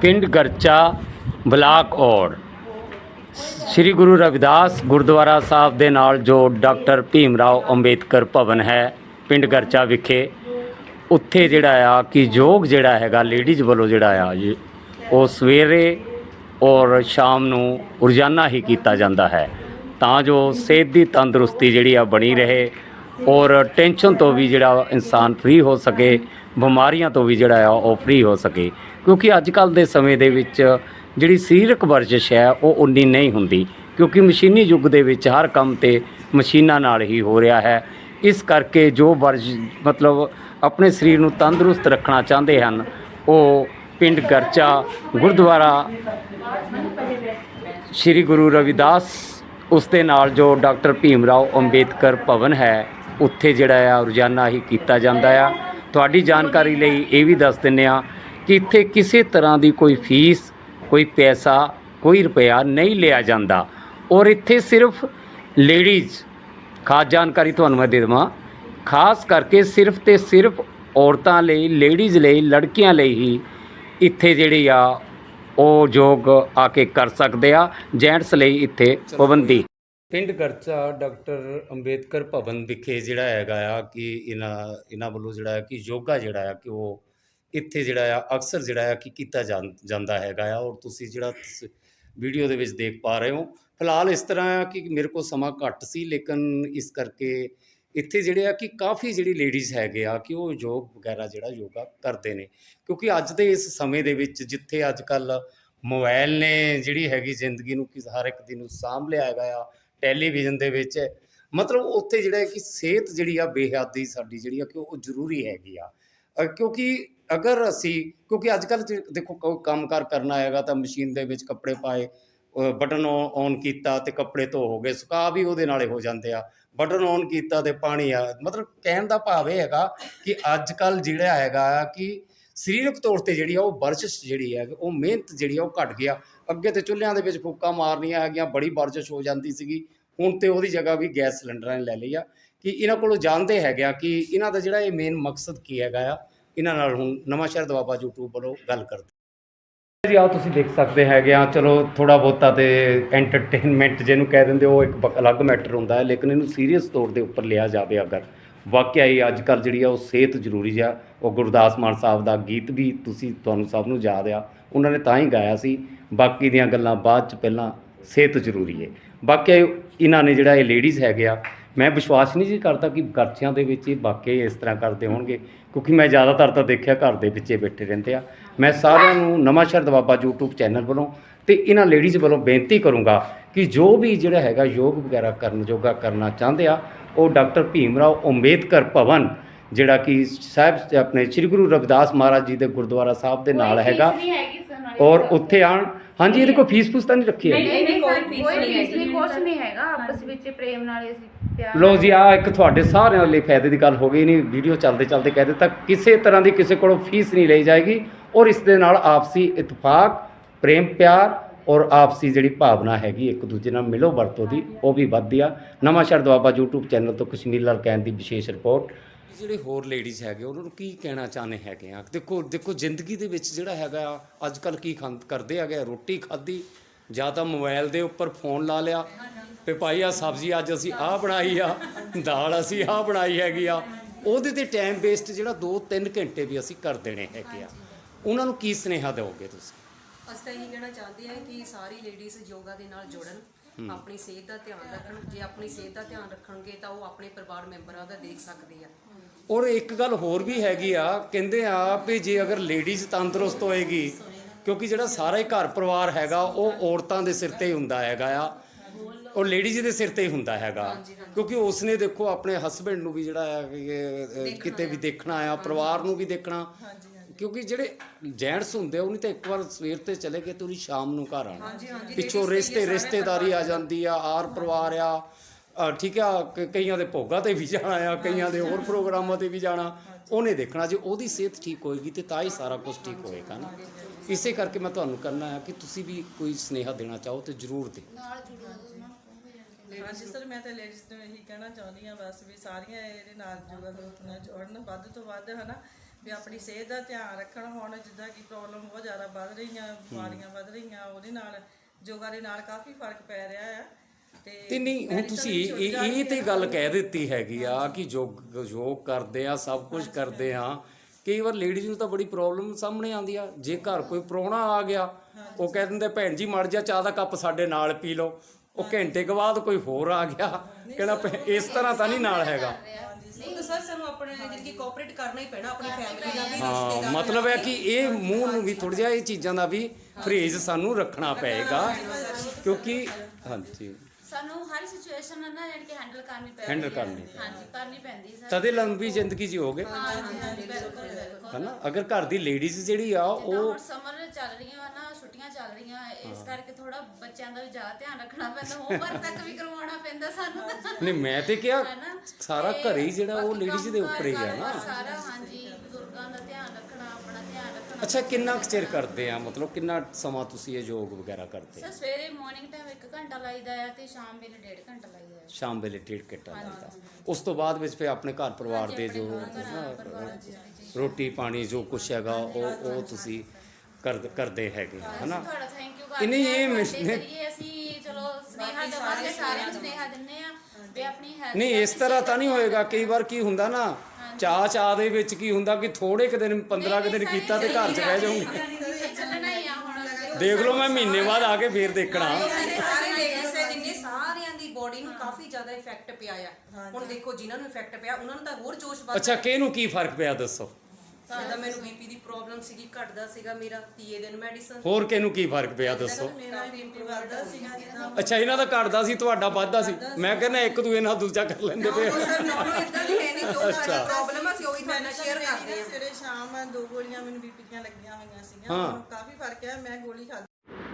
ਪਿੰਡ ਗਰਚਾ ਬਲਾਕ ਔਰ ਸ੍ਰੀ ਗੁਰੂ ਰਵਿਦਾਸ ਗੁਰਦੁਆਰਾ ਸਾਹਿਬ ਦੇ ਨਾਲ ਜੋ ਡਾਕਟਰ ਭੀਮ ਰਾਓ ਅੰਬੇਦਕਰ ਭਵਨ ਹੈ ਪਿੰਡ ਗਰਚਾ ਵਿਖੇ, ਉੱਥੇ ਜਿਹੜਾ ਆ ਕਿ ਯੋਗ ਜਿਹੜਾ ਹੈਗਾ, ਲੇਡੀਜ਼ ਵੱਲੋਂ ਜਿਹੜਾ ਆ ਉਹ ਸਵੇਰੇ ਔਰ ਸ਼ਾਮ ਨੂੰ ਰੋਜ਼ਾਨਾ ਹੀ ਕੀਤਾ ਜਾਂਦਾ ਹੈ। ਤਾਂ ਜੋ ਸਿਹਤ ਦੀ ਤੰਦਰੁਸਤੀ ਜਿਹੜੀ ਆ ਬਣੀ ਰਹੇ ਔਰ ਟੈਨਸ਼ਨ ਤੋਂ ਵੀ ਜਿਹੜਾ ਇਨਸਾਨ ਫ੍ਰੀ ਹੋ ਸਕੇ, ਬਿਮਾਰੀਆਂ ਤੋਂ ਵੀ ਜਿਹੜਾ ਆ ਉਹ ਫ੍ਰੀ ਹੋ ਸਕੇ। ਕਿਉਂਕਿ ਅੱਜ ਕੱਲ ਦੇ ਸਮੇਂ ਦੇ ਵਿੱਚ ਜਿਹੜੀ ਸਰੀਰਕ ਵਰਜਿਸ਼ ਹੈ, ਉਹ ਉਨੀ ਨਹੀਂ ਹੁੰਦੀ। ਕਿਉਂਕਿ ਮਸ਼ੀਨੀ ਯੁੱਗ ਦੇ ਵਿੱਚ ਹਰ ਕੰਮ ਤੇ ਮਸ਼ੀਨਾਂ ਨਾਲ ਹੀ ਹੋ ਰਿਹਾ ਹੈ। ਇਸ ਕਰਕੇ ਜੋ ਵਰਜ, ਮਤਲਬ ਆਪਣੇ ਸਰੀਰ ਨੂੰ ਤੰਦਰੁਸਤ ਰੱਖਣਾ ਚਾਹੁੰਦੇ ਹਨ, ਉਹ ਪਿੰਡ ਗਰਚਾ, ਗੁਰਦੁਆਰਾ ਸ੍ਰੀ ਗੁਰੂ ਰਵਿਦਾਸ, ਉਸ ਦੇ ਨਾਲ ਜੋ ਡਾਕਟਰ ਭੀਮ ਰਾਓ ਅੰਬੇਦਕਰ ਭਵਨ ਹੈ, ਉੱਥੇ ਜਿਹੜਾ ਆ ਰੋਜ਼ਾਨਾ ਹੀ ਕੀਤਾ ਜਾਂਦਾ ਆ। ਤੁਹਾਡੀ ਜਾਣਕਾਰੀ ਲਈ ਇਹ ਵੀ ਦੱਸ ਦਿੰਨੇ ਆ ਇੱਥੇ ਕਿਸੇ ਤਰ੍ਹਾਂ ਦੀ ਕੋਈ ਫੀਸ ਕੋਈ ਪੈਸਾ ਕੋਈ ਰੁਪਿਆ ਨਹੀਂ ਲਿਆ ਜਾਂਦਾ। ਔਰ ਇੱਥੇ ਸਿਰਫ ਲੇਡੀਜ਼ ਖਾਸ ਜਾਣਕਾਰੀ ਤੁਹਾਨੂੰ ਮੈਂ ਦੇ ਦੇਵਾਂ ਖਾਸ ਕਰਕੇ ਸਿਰਫ ਤੇ ਸਿਰਫ ਔਰਤਾਂ ਲਈ ਲੇਡੀਜ਼ ਲਈ ਲੜਕੀਆਂ ਲਈ ਹੀ ਇੱਥੇ ਜਿਹੜੀ ਆ ਉਹ ਯੋਗ ਆ ਕੇ ਕਰ ਸਕਦੇ ਆ ਜੈਂਟਸ ਲਈ ਇੱਥੇ ਪਾਬੰਦੀ। ਪਿੰਡ ਗਰਚਾ ਡਾਕਟਰ ਅੰਬੇਦਕਰ ਭਵਨ ਵਿਖੇ ਜਿਹੜਾ ਹੈਗਾ ਆ ਕਿ ਇਹਨਾਂ ਇਹਨਾਂ ਵੱਲੋਂ ਜਿਹੜਾ ਹੈ ਕਿ ਯੋਗਾ ਜਿਹੜਾ ਆ ਕਿ ਉਹ ਇੱਥੇ ਜਿਹੜਾ ਆ, ਅਕਸਰ ਜਿਹੜਾ ਆ ਕਿ ਕੀਤਾ ਜਾਂਦਾ ਹੈਗਾ ਆ ਔਰ ਤੁਸੀਂ ਜਿਹੜਾ ਵੀਡੀਓ ਦੇ ਵਿੱਚ ਦੇਖ ਪਾ ਰਹੇ ਹੋ। ਫਿਲਹਾਲ ਇਸ ਤਰ੍ਹਾਂ ਆ ਕਿ ਮੇਰੇ ਕੋਲ ਸਮਾਂ ਘੱਟ ਸੀ, ਲੇਕਿਨ ਇਸ ਕਰਕੇ ਇੱਥੇ ਜਿਹੜੇ ਆ ਕਿ ਕਾਫੀ ਜਿਹੜੀ ਲੇਡੀਜ਼ ਹੈਗੇ ਆ ਕਿ ਉਹ ਯੋਗ ਵਗੈਰਾ ਜਿਹੜਾ ਯੋਗਾ ਕਰਦੇ ਨੇ। ਕਿਉਂਕਿ ਅੱਜ ਦੇ ਇਸ ਸਮੇਂ ਦੇ ਵਿੱਚ ਜਿੱਥੇ ਅੱਜ ਕੱਲ ਮੋਬਾਈਲ ਨੇ ਜਿਹੜੀ ਹੈਗੀ ਜ਼ਿੰਦਗੀ ਨੂੰ ਕਿ ਹਰ ਇੱਕ ਦਿਨ ਨੂੰ ਸਾਂਭ ਲਿਆ ਹੈਗਾ ਆ, ਟੈਲੀਵਿਜ਼ਨ ਦੇ ਵਿੱਚ, ਮਤਲਬ ਉੱਥੇ ਜਿਹੜਾ ਕਿ ਸਿਹਤ ਜਿਹੜੀ ਆ ਬੇਹੱਦ ਬੇਹੱਦੀ ਸਾਡੀ ਜਿਹੜੀ ਆ ਕਿ ਉਹ ਜ਼ਰੂਰੀ ਹੈਗੀ ਆ। ਕਿਉਂਕਿ ਅਗਰ ਅਸੀਂ, ਕਿਉਂਕਿ ਅੱਜ ਕੱਲ ਦੇਖੋ ਕੋਈ ਕੰਮਕਾਰ ਕਰਨਾ ਹੈਗਾ ਤਾਂ ਮਸ਼ੀਨ ਦੇ ਵਿੱਚ ਕੱਪੜੇ ਪਾਏ ਬਟਨ ਔਨ ਕੀਤਾ ਤੇ ਕੱਪੜੇ ਧੋ ਹੋ ਗਏ, ਸੁਕਾ ਵੀ ਉਹਦੇ ਨਾਲੇ ਹੋ ਜਾਂਦੇ ਆ। ਬਟਨ ਔਨ ਕੀਤਾ ਤੇ ਪਾਣੀ ਆ, ਮਤਲਬ ਕਹਿਣ ਦਾ ਭਾਵ ਇਹ ਹੈਗਾ ਕਿ ਅੱਜ ਕੱਲ ਜਿਹੜਾ ਹੈਗਾ ਆ ਕਿ ਸਰੀਰਕ ਤੌਰ ਤੇ ਜਿਹੜੀ ਆ ਉਹ ਵਰਜਿਸ਼ ਜਿਹੜੀ ਹੈ, ਉਹ ਮਿਹਨਤ ਜਿਹੜੀ ਆ ਉਹ ਘਟ ਗਿਆ ਅੱਗੇ ਤੇ ਚੁੱਲ੍ਹਿਆਂ ਦੇ ਵਿੱਚ ਫੂਕਾਂ ਮਾਰਨੀਆਂ ਹੈਗੀਆਂ, ਬੜੀ ਵਰਜਿਸ਼ ਹੋ ਜਾਂਦੀ ਸੀਗੀ। ਹੁਣ ਤੇ ਉਹਦੀ ਜਗ੍ਹਾ ਵੀ ਗੈਸ ਸਿਲੰਡਰਾਂ ਨੇ ਲੈ ਲਈ ਆ। ਕਿ ਇਹਨਾਂ ਕੋਲੋਂ ਜਾਣਦੇ ਹੈਗੇ ਆ ਕਿ ਇਹਨਾਂ ਦਾ ਜਿਹੜਾ ਇਹ ਮੇਨ ਮਕਸਦ ਕੀ ਹੈਗਾ ਆ, ਇਹਨਾਂ ਨਾਲ ਹੁਣ ਨਵਾਂ ਸ਼ਹਿਰ ਦਵਾਬਾ YouTube ਵੱਲੋਂ ਗੱਲ ਕਰਦੇ ਜੀ ਆਓ ਤੁਸੀਂ ਦੇਖ ਸਕਦੇ ਹੈਗੇ ਆ, ਚਲੋ ਥੋੜਾ ਬਹੁਤਾ ਤੇ ਐਂਟਰਟੇਨਮੈਂਟ ਜਿਹਨੂੰ ਕਹਿ ਦਿੰਦੇ ਉਹ ਇੱਕ ਅਲੱਗ ਮੈਟਰ ਹੁੰਦਾ ਹੈ, ਲੇਕਿਨ ਇਹਨੂੰ ਸੀਰੀਅਸ ਤੌਰ ਦੇ ਉੱਪਰ ਲਿਆ ਜਾਵੇ ਅਗਰ। ਵਾਕਿਆ ਹੀ ਅੱਜ ਕੱਲ ਜਿਹੜੀ ਆ, ਉਹ ਸਿਹਤ ਜ਼ਰੂਰੀ ਆ, ਉਹ ਗੁਰਦਾਸ ਮਾਨ ਸਾਹਿਬ ਦਾ ਗੀਤ ਵੀ ਤੁਸੀਂ ਤੁਹਾਨੂੰ ਸਭ ਨੂੰ ਯਾਦ ਆ, ਉਹਨਾਂ ਨੇ ਤਾਂ ਹੀ ਗਾਇਆ ਸੀ, ਬਾਕੀ ਦੀਆਂ ਗੱਲਾਂ ਬਾਅਦ ਚ ਪਹਿਲਾਂ ਸਿਹਤ ਜ਼ਰੂਰੀ ਹੈ ਬਾਕੀ ਇਹਨਾਂ ਨੇ ਜਿਹੜਾ ਇਹ ਲੇਡੀਜ਼ ਹੈਗੇ ਆ ਮੈਂ ਵਿਸ਼ਵਾਸ ਨਹੀਂ ਜੀ ਕਰਦਾ ਕਿ ਗਰਚਿਆਂ ਦੇ ਵਿੱਚ ਇਹ ਵਾਕਈ ਇਸ ਤਰ੍ਹਾਂ ਕਰਦੇ ਹੋਣਗੇ ਕਿਉਂਕਿ ਮੈਂ ਜ਼ਿਆਦਾਤਰ ਤਾਂ ਦੇਖਿਆ ਘਰ ਦੇ ਵਿੱਚੇ ਬੈਠੇ ਰਹਿੰਦੇ ਆ। ਮੈਂ ਸਾਰਿਆਂ ਨੂੰ ਨਵਾਂ ਸ਼ਹਿਰ ਦਵਾਬਾ YouTube ਚੈਨਲ ਵੱਲੋਂ ਤੇ ਇਹਨਾਂ ਲੇਡੀਜ਼ ਵੱਲੋਂ ਬੇਨਤੀ ਕਰੂੰਗਾ ਕਿ ਜੋ ਵੀ ਜਿਹੜਾ ਹੈਗਾ ਯੋਗ ਵਗੈਰਾ ਕਰਨ ਯੋਗਾ ਕਰਨਾ ਚਾਹੁੰਦੇ ਆ ਉਹ ਡਾਕਟਰ ਭੀਮ ਰਾਓ ਅੰਬੇਦਕਰ ਭਵਨ ਜਿਹੜਾ ਕਿ ਸਾਹਿਬ ਆਪਣੇ ਸ੍ਰੀ ਗੁਰੂ ਰਵਿਦਾਸ ਮਹਾਰਾਜ ਜੀ ਦੇ ਗੁਰਦੁਆਰਾ ਸਾਹਿਬ ਦੇ ਨਾਲ ਹੈਗਾ ਔਰ ਉੱਥੇ ਆਣ ਹਾਂਜੀ ਇਹਦੇ ਕੋਈ ਫੀਸ ਫੂਸ ਤਾਂ ਨਹੀਂ ਰੱਖੀ ਹੈ ਨਹੀਂ ਨਹੀਂ ਕੋਈ ਫੀਸ ਕੋਈ ਨਹੀਂ ਫੀਸ ਨਹੀਂ ਹੈਗੀ ਕੁਛ ਨਹੀਂ ਹੈਗਾ ਆਪਸ ਵਿੱਚ ਪ੍ਰੇਮ ਨਾਲ ਅਸੀਂ ਪਿਆਰ ਲੋ ਜੀ ਆ ਇੱਕ ਤੁਹਾਡੇ ਸਾਰਿਆਂ ਲਈ ਫਾਇਦੇ ਦੀ ਗੱਲ ਹੋ ਗਈ ਨਹੀਂ ਵੀਡੀਓ ਚੱਲਦੇ ਚੱਲਦੇ ਕਹਿ ਦਿੱਤਾ ਕਿਸੇ ਤਰ੍ਹਾਂ ਦੀ ਕਿਸੇ ਕੋਲੋਂ ਫੀਸ ਨਹੀਂ ਲਈ ਜਾਏਗੀ ਔਰ ਇਸ ਦੇ ਨਾਲ ਆਪਸੀ ਇਤਫਾਕ ਪ੍ਰੇਮ ਪਿਆਰ ਔਰ ਆਪਸੀ ਜਿਹੜੀ ਭਾਵਨਾ ਹੈਗੀ ਇੱਕ ਦੂਜੇ ਨਾਲ ਮਿਲੋ ਵਰਤੋ ਦੀ ਉਹ ਵੀ ਵੱਧਦੀ ਆ। ਨਵਾਂ ਸ਼ਹਿਰ ਦੁਆਬਾ YouTube ਚੈਨਲ ਤੋਂ ਕਸ਼ਮੀਰ ਲਾਲ ਕਹਿਣ ਦੀ ਵਿਸ਼ੇਸ਼ ਰਿਪੋਰਟ। ਜਿਹੜੇ ਹੋਰ ਲੇਡੀਜ਼ ਹੈਗੇ ਉਹਨਾਂ ਨੂੰ ਕੀ ਕਹਿਣਾ ਚਾਹੁੰਦੇ ਹੈਗੇ ਆ? ਦੇਖੋ ਦੇਖੋ ਜ਼ਿੰਦਗੀ ਦੇ ਵਿੱਚ ਜਿਹੜਾ ਹੈਗਾ ਅੱਜ ਕੱਲ ਕੀ ਖਾਂ ਕਰਦੇ ਹੈਗੇ ਆ, ਰੋਟੀ ਖਾਧੀ ਜਾਂ ਤਾਂ ਮੋਬਾਈਲ ਦੇ ਉੱਪਰ ਫੋਨ ਲਾ ਲਿਆ ਤੇ ਭਾਈ ਆ ਸਬਜ਼ੀ ਅੱਜ ਅਸੀਂ ਆਹ ਬਣਾਈ ਆ ਦਾਲ ਅਸੀਂ ਆਹ ਬਣਾਈ ਹੈਗੀ ਆ। ਉਹਦੇ ਤੇ ਟਾਈਮ ਵੇਸਟ ਜਿਹੜਾ 2-3 ਘੰਟੇ ਵੀ ਅਸੀਂ ਕਰ ਦੇਣੇ ਹੈਗੇ ਆ। ਉਹਨਾਂ ਨੂੰ ਕੀ ਸੁਨੇਹਾ ਦਿਓਗੇ ਤੁਸੀਂ? ਅਸੀਂ ਤਾਂ ਇਹੀ ਕਹਿਣਾ ਚਾਹੁੰਦੇ ਹਾਂ ਕਿ ਸਾਰੀ ਲੇਡੀਜ਼ ਯੋਗਾ ਦੇ ਨਾਲ ਜੁੜਨ। ਆਪਣੀ ਸਿਹਤ ਦਾ ਧਿਆਨ ਰੱਖਣ ਜੇ ਆਪਣੀ ਸਿਹਤ ਦਾ ਧਿਆਨ ਰੱਖਣਗੇ ਤਾਂ ਉਹ ਆਪਣੇ ਪਰਿਵਾਰ ਮੈਂਬਰਾਂ ਦਾ ਦੇਖ ਸਕਦੇ ਆ। ਔਰ ਇੱਕ ਗੱਲ ਹੋਰ ਵੀ ਹੈਗੀ ਆ ਕਹਿੰਦੇ ਆ ਵੀ ਜੇ ਅਗਰ ਲੇਡੀਜ਼ ਤੰਦਰੁਸਤ ਹੋਏਗੀ ਕਿਉਂਕਿ ਜਿਹੜਾ ਸਾਰਾ ਹੀ ਘਰ ਪਰਿਵਾਰ ਹੈਗਾ ਉਹ ਔਰਤਾਂ ਦੇ ਸਿਰ ਤੇ ਹੀ ਹੁੰਦਾ ਹੈਗਾ ਆ। ਉਹ ਲੇਡੀਜ਼ ਦੇ ਸਿਰ ਤੇ ਹੀ ਹੁੰਦਾ ਹੈਗਾ। ਕਿਉਂਕਿ ਉਸਨੇ ਦੇਖੋ ਆਪਣੇ ਹਸਬੰਡ ਨੂੰ ਵੀ ਜਿਹੜਾ ਹੈ ਕਿ, ਅਹ, ਕਿਤੇ ਵੀ ਦੇਖਣਾ ਆ ਪਰਿਵਾਰ ਨੂੰ ਵੀ ਦੇਖਣਾ। ਕਿਉਂਕਿ ਜਿਹੜੇ ਜੈਂਟਸ ਹੁੰਦੇ ਆ ਉਹਨੇ ਤਾਂ ਇੱਕ ਵਾਰ ਸਵੇਰ ਤੇ ਚਲੇ ਗਏ ਤੇ ਸ਼ਾਮ ਨੂੰ ਘਰ ਆਉਣਾ। ਪਿੱਛੋਂ ਰਿਸ਼ਤੇ ਰਿਸ਼ਤੇਦਾਰੀ ਆ ਜਾਂਦੀ ਆ ਆਰ ਪਰਿਵਾਰ ਆ। ਠੀਕ ਆ ਕਈਆਂ ਦੇ ਭੋਗਾਂ ਤੇ ਵੀ ਜਾਣਾ ਆ ਕਈਆਂ ਦੇ ਹੋਰ ਪ੍ਰੋਗਰਾਮਾਂ ਤੇ ਵੀ ਜਾਣਾ। ਉਹਨੇ ਦੇਖਣਾ ਜੇ ਉਹਦੀ ਸਿਹਤ ਠੀਕ ਹੋਏਗੀ ਤੇ ਤਾਂ ਹੀ ਸਾਰਾ ਕੁਝ ਠੀਕ ਹੋਏਗਾ ਨਾ। ਇਸੇ ਕਰਕੇ ਮੈਂ ਤੁਹਾਨੂੰ ਕਰਨਾ ਹੈ ਕਿ ਤੁਸੀਂ ਵੀ ਕੋਈ ਸਨੇਹਾ ਦੇਣਾ ਚਾਹੋ ਤੇ ਜ਼ਰੂਰ ਦਿਓ ਹਾਂਜੀ ਸਰ ਮੈਂ ਤਾਂ ਲੇਡੀਜ਼ ਨੂੰ ਇਹੀ ਕਹਿਣਾ ਚਾਹੁੰਦੀ ਹਾਂ ਬਸ ਵੀ ਸਾਰੀਆਂ ਇਹਦੇ ਨਾਲ ਨਾਲ ਜੁੜਨ ਵੱਧ ਤੋਂ ਵੱਧ ਹਨਾ। ਵੀ ਆਪਣੀ ਸਿਹਤ ਦਾ ਧਿਆਨ ਰੱਖਣ। ਹੁਣ ਜਿੱਦਾਂ ਕਿ ਪ੍ਰੋਬਲਮ ਬਹੁਤ ਜ਼ਿਆਦਾ ਵੱਧ ਰਹੀਆਂ ਬਿਮਾਰੀਆਂ ਵੱਧ ਰਹੀਆਂ ਉਹਦੇ ਨਾਲ ਯੋਗਾ ਦੇ ਨਾਲ ਕਾਫੀ ਫ਼ਰਕ ਪੈ ਰਿਹਾ ਆ। ਤੇ ਨਹੀਂ ਹੁਣ ਤੁਸੀਂ ਇਹ ਇਹ ਤੇ ਗੱਲ ਕਹਿ ਦਿੱਤੀ ਹੈਗੀ ਆ ਕਿ ਯੋਗ ਯੋਗ ਕਰਦੇ ਆ ਸਭ ਕੁਝ ਕਰਦੇ ਆ ਕਈ ਵਾਰ ਲੇਡੀਜ਼ ਨੂੰ ਤਾਂ ਬੜੀ ਪ੍ਰੋਬਲਮ ਸਾਹਮਣੇ ਆਉਂਦੀ ਆ। ਜੇ ਘਰ ਕੋਈ ਪ੍ਰਾਹੁਣਾ ਆ ਗਿਆ ਉਹ ਕਹਿ ਦਿੰਦੇ ਭੈਣ ਜੀ ਮੜ ਜਾ ਚਾਹ ਦਾ ਕੱਪ ਸਾਡੇ ਨਾਲ ਪੀ ਲਓ। ਉਹ ਘੰਟੇ ਕੁ ਬਾਅਦ ਕੋਈ ਹੋਰ ਆ ਗਿਆ। ਕਹਿੰਦਾ ਇਸ ਤਰ੍ਹਾਂ ਤਾਂ ਨਹੀਂ ਨਾਲ ਹੈਗਾ। ਜਿਹੜੀ ਕੋਆਪਰੇਟ ਕਰਨਾ ਹੀ ਪੈਣਾ ਆਪਣੀ ਫੈਮਿਲੀ ਨਾਲ ਵੀ ਹਾਂ ਮਤਲਬ ਹੈ ਕਿ ਇਹ ਮੂੰਹ ਨੂੰ ਵੀ ਥੋੜਾ ਜਿਹਾ ਇਹ ਚੀਜ਼ਾਂ ਦਾ ਵੀ ਫਰੇਜ਼ ਸਾਨੂੰ ਰੱਖਣਾ ਪਏਗਾ। ਕਿਉਂਕਿ ਹਾਂਜੀ। ਸਾਨੂੰ ਹਰ ਸਿਚੁਏਸ਼ਨ ਨਾ ਯਾਨੀ ਕਿ ਹੈਂਡਲ ਕਰਨੀ ਪੈਂਦੀ Handle ਹੈ। ਕਰਨੀ ਹਾਂਜੀ ਕਰਨੀ ਪੈਂਦੀ ਸਰ ਤਦੇ ਲੰਬੀ ਜ਼ਿੰਦਗੀ ਜੀਓਗੇ। ਹਾਂਜੀ ਹਾਂਜੀ ਬਿਲਕੁਲ ਬਿਲਕੁਲ। ਹਨਾ? ਅਗਰ ਘਰ ਦੀ ਲੇਡੀਜ਼ ਜਿਹੜੀ ਆ ਉਹ ਸਮਰ ਚੱਲ ਰਹੀਆਂ ਵਾ ਨਾ ਚੱਲ ਰਹੀਆਂ ਇਸ ਕਰਕੇ ਥੋੜਾ ਬੱਚਿਆਂ ਦਾ ਵੀ ਜ਼ਿਆਦਾ ਧਿਆਨ ਰੱਖਣਾ ਪੈਂਦਾ ਹੋਮਵਰਕ ਤੱਕ ਵੀ ਕਰਵਾਉਣਾ ਪੈਂਦਾ ਸਾਨੂੰ। ਤਾਂ ਨਹੀਂ ਮੈਂ ਤੇ ਕਿਹਾ ਹੈਨਾ? ਸਾਰਾ ਤੇ ਘਰੇ ਹੀ ਜਿਹੜਾ ਉਹ ਬਾਕੀ ਲੇਡੀਜ਼ ਦੇ ਉੱਪਰ ਹੀ ਆ ਕੰਮਕਾਰ ਨਾ ਸਾਰਾ ਹਾਂਜੀ ਬਜ਼ੁਰਗਾਂ ਦਾ ਧਿਆਨ ਰੱਖਣਾ ਆਪਣਾ ਧਿਆਨ ਰੱਖਣਾ। ਅੱਛਾ ਕਿੰਨਾ ਕੁ ਚਿਰ ਕਰਦੇ ਆ? ਮਤਲਬ ਕਿੰਨਾ ਸਮਾਂ ਤੁਸੀਂ ਇਹ ਯੋਗ ਵਗੈਰਾ ਕਰਦੇ? ਸਰ ਸਵੇਰੇ ਮਾਰਨਿੰਗ ਟਾਈਮ 1 ਘੰਟਾ ਲਾਈਦਾ ਆ ਤੇ ਸ਼ਾਮ ਵੇਲੇ 1.5 ਘੰਟਾ ਲਾਈਦਾ ਆ। ਸ਼ਾਮ ਵੇਲੇ ਡੇਢ ਘੰਟਾ ਲੱਗਦਾ ਉਸ ਤੋਂ ਬਾਅਦ ਵਿੱਚ ਫਿਰ ਆਪਣੇ ਘਰ ਪਰਿਵਾਰ ਦੇ ਜੋ ਰੋਟੀ ਪਾਣੀ ਜੋ ਕੁਛ ਹੈਗਾ ਉਹ ਉਹ ਤੁਸੀਂ ਕਰ ਕਰਦੇ ਹੈਗੇ ਹਨਾ? ਤੁਹਾਡਾ ਥੈਂਕ ਯੂ ਇਹ ਨਹੀਂ, ਇਹ ਕਰਦੇ ਮਿਸ- ਤੁਹਾਡੇ ਜ਼ਰੀਏ ਅਸੀਂ ਚਲੋ ਸਨੇਹਾ ਦੇਵਾਂਗੇ ਸਾਰਿਆਂ ਨੂੰ ਸਨੇਹਾ ਦਿੰਨੇ ਆ ਵੀ ਆਪਣੀ ਹੈਲਥ ਨਹੀਂ ਇਸ ਤਰ੍ਹਾਂ ਤਾਂ ਨਹੀਂ ਹੋਏਗਾ ਕਈ ਵਾਰ ਕੀ ਹੁੰਦਾ ਨਾ ਚਾਹ ਚਾਹ ਦੇ ਵਿੱਚ ਕੀ ਹੁੰਦਾ ਕਿ ਥੋੜੇ ਕੁ ਦਿਨ 15 ਕੁ ਦਿਨ ਕੀਤਾ ਤੇ ਘਰ 'ਚ ਬਹਿ ਜਾਊਂਗੀ। ਦੇਖ ਲਓ ਮੈਂ ਮਹੀਨੇ ਬਾਅਦ ਆ ਕੇ ਫੇਰ ਦੇਖਣਾ। ਸਾਰੇ ਲੇਡੀਜ਼ ਹੈ ਜਿੰਨੇ ਸਾਰਿਆਂ ਦੀ ਬੋਡੀ ਨੂੰ ਕਾਫੀ ਜ਼ਿਆਦਾ ਇਫੈਕਟ ਪਿਆ ਆ। ਹੁਣ ਦੇਖੋ ਜਿਨ੍ਹਾਂ ਨੂੰ ਇਫੈਕਟ ਪਿਆ ਉਹਨਾਂ ਨੂੰ ਤਾਂ ਹੋਰ ਜੋਸ਼ ਵੱਧ ਅੱਛਾ ਕਿਹਨੂੰ ਕੀ ਫ਼ਰਕ ਪਿਆ ਦੱਸੋ? ਜਿੱਦਾਂ ਮੈਨੂੰ ਬੀਪੀ ਦੀ ਪ੍ਰੋਬਲਮ ਸੀਗੀ ਘਟਦਾ ਸੀਗਾ ਮੇਰਾ ਤੀਏ ਦਿਨ ਮੈਡੀਸਨ ਹੋਰ ਕਿਹਨੂੰ ਕੀ ਫ਼ਰਕ ਪਿਆ ਦੱਸੋ? ਮੇਰਾ ਇੰਪਰੂਵ ਕਰਦਾ ਸੀਗਾ ਜਿੱਦਾਂ ਅੱਛਾ ਇਹਨਾਂ ਦਾ ਘਟਦਾ ਸੀ ਤੁਹਾਡਾ ਵੱਧਦਾ ਸੀ। ਮੈਂ ਕਹਿੰਦਾ ਇੱਕ ਦੂਏ ਨਾਲ ਦੂਜਾ ਕਰ ਲੈਂਦੇ ਤੇ ਸਰ ਨੋ ਨੋ ਇਦਾਂ ਨਹੀਂ ਹੈ ਨਹੀਂ ਜੋ ਸਾਡੀ ਪ੍ਰੋਬਲਮ ਆ ਅਸੀਂ ਉਹੀ ਤੁਹਾਡੇ ਨਾਲ ਸ਼ੇਅਰ ਕਰਦੇ ਹਾਂ। ਸਵੇਰੇ ਸ਼ਾਮ ਦੋ ਗੋਲੀਆਂ ਮੈਨੂੰ ਬੀਪੀ ਦੀਆਂ ਲੱਗੀਆਂ ਹੋਈਆਂ ਸੀਗੀਆਂ ਹਾਂ। ਕਾਫੀ ਫ਼ਰਕ ਹੈ ਮੈਂ ਗੋਲੀ ਖਾ